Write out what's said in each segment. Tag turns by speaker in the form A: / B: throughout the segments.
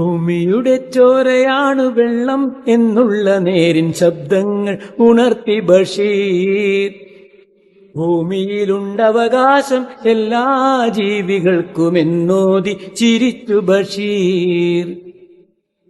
A: ഭൂമിയുടെ ചോരയാണ് വെള്ളം എന്നുള്ള നേരിൻ ശബ്ദങ്ങൾ ഉണർത്തി ബഷീർ. ഭൂമിയിലുണ്ടവകാശം എല്ലാ ജീവികൾക്കും എന്നോതി ചിരിച്ചു ബഷീർ.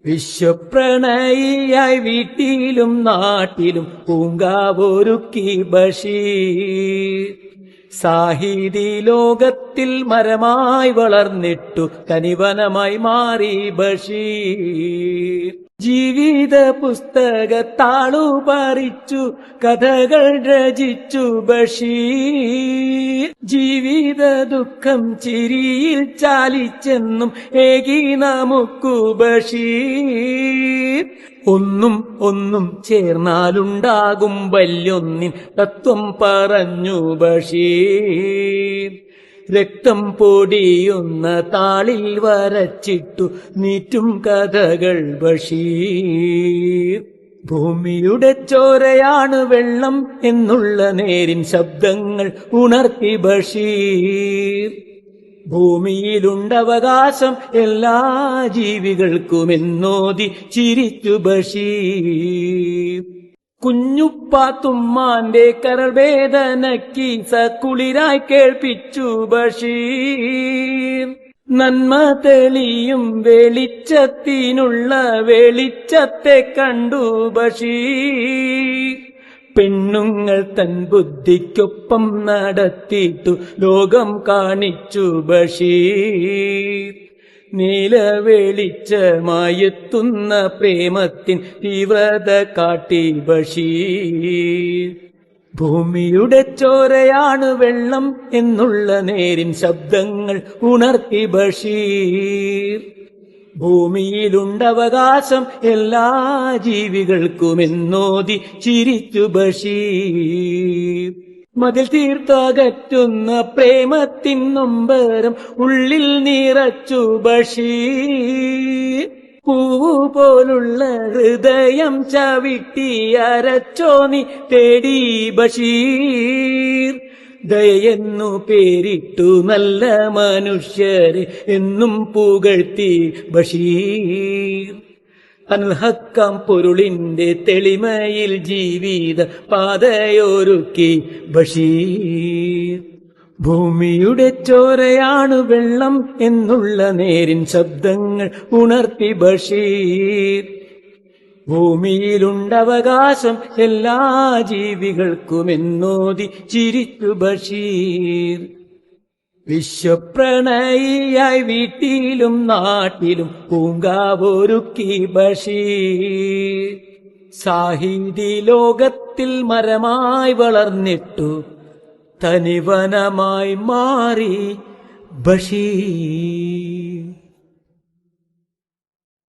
A: വിശ്വപ്രണയിയായി വീട്ടിലും നാട്ടിലും പൂങ്കാവൊരുക്കി ബഷീർ. സാഹിതി ലോകത്തിൽ മരമായി വളർന്നിട്ടു കനിവനമായി മാറി ബഷീർ. ജീവിത പുസ്തക പുസ്തകത്താളു പറിച്ചു കഥകൾ രചിച്ചു ബഷീർ. ജീവിത ദുഃഖം ചിരിയിൽ ചാലിച്ചെന്നും ഏകി നമുക്കു ഒന്നും ഒന്നും ചേർന്നാലുണ്ടാകും വല്യൊന്നിൻ തത്വം പറഞ്ഞു ബഷീർ. രക്തം പൊടിയുന്ന താളിൽ വരച്ചിട്ടു നീറ്റും കഥകൾ ബഷീർ ഭൂമിയുടെ ചോരയാണ് വെള്ളം എന്നുള്ള നേരിൻ ശബ്ദങ്ങൾ ഉണർത്തി ബഷീർ ഭൂമിയിലുണ്ടവകാശം എല്ലാ ജീവികൾക്കുമെന്നോതി ചിരിച്ചു ബഷീർ കുഞ്ഞുപ്പാത്തുമ്മാന്റെ കരൾ വേദനയ്ക്ക് സക്കുളിരായി കേൾപ്പിച്ചു ബഷീർ. നന്മ തെളിയും വെളിച്ചത്തിനുള്ള വെളിച്ചത്തെ കണ്ടു ബഷീർ. പെണ്ണുങ്ങൾ തൻ ബുദ്ധിക്കൊപ്പം നടത്തിയിട്ടു ലോകം കാണിച്ചു ബഷീർ. നീലവെളിച്ചമായെത്തുന്ന പ്രേമത്തിൻ തീവ്രത കാട്ടി ബഷീർ ഭൂമിയുടെ ചോരയാണ് വെള്ളം എന്നുള്ള നേരിൻ ശബ്ദങ്ങൾ ഉണർത്തി ബഷീർ ഭൂമിയിലുണ്ടവകാശം എല്ലാ ജീവികൾക്കുമെന്നോതി ചിരിച്ചു ബഷീർ മതിൽ തീർത്തകറ്റുന്ന പ്രേമത്തിൻ നൊമ്പരം ഉള്ളിൽ നിറച്ചു ബഷീർ പൂവു പോലുള്ള ഹൃദയം ചവിട്ടി അരച്ചോ നീ തേടി ബഷീർ. ദയെന്നു പേരിട്ടു നല്ല മനുഷ്യരെ എന്നും പുകഴ്ത്തി ബഷീർ. അൻഹക്കാം പൊരുളിന്റെ തെളിമയിൽ ജീവിത പാതയൊരുക്കി ബഷീർ. ഭൂമിയുടെ ചോരയാണ് വെള്ളം എന്നുള്ള നേരിൻ ശബ്ദങ്ങൾ ഉണർത്തി ബഷീർ. ഭൂമിയിലുണ്ടവകാശം എല്ലാ ജീവികൾക്കുമെന്നോതി ചിരിച്ചു ബഷീർ. വിശ്വപ്രണയിയായി വീട്ടിലും നാട്ടിലും പൂങ്കാവൊരുക്കി ബഷീർ സാഹിന്ദി ലോകത്തിൽ മരമായി വളർന്നിട്ടു തനിവനമായി മാറി ബഷീർ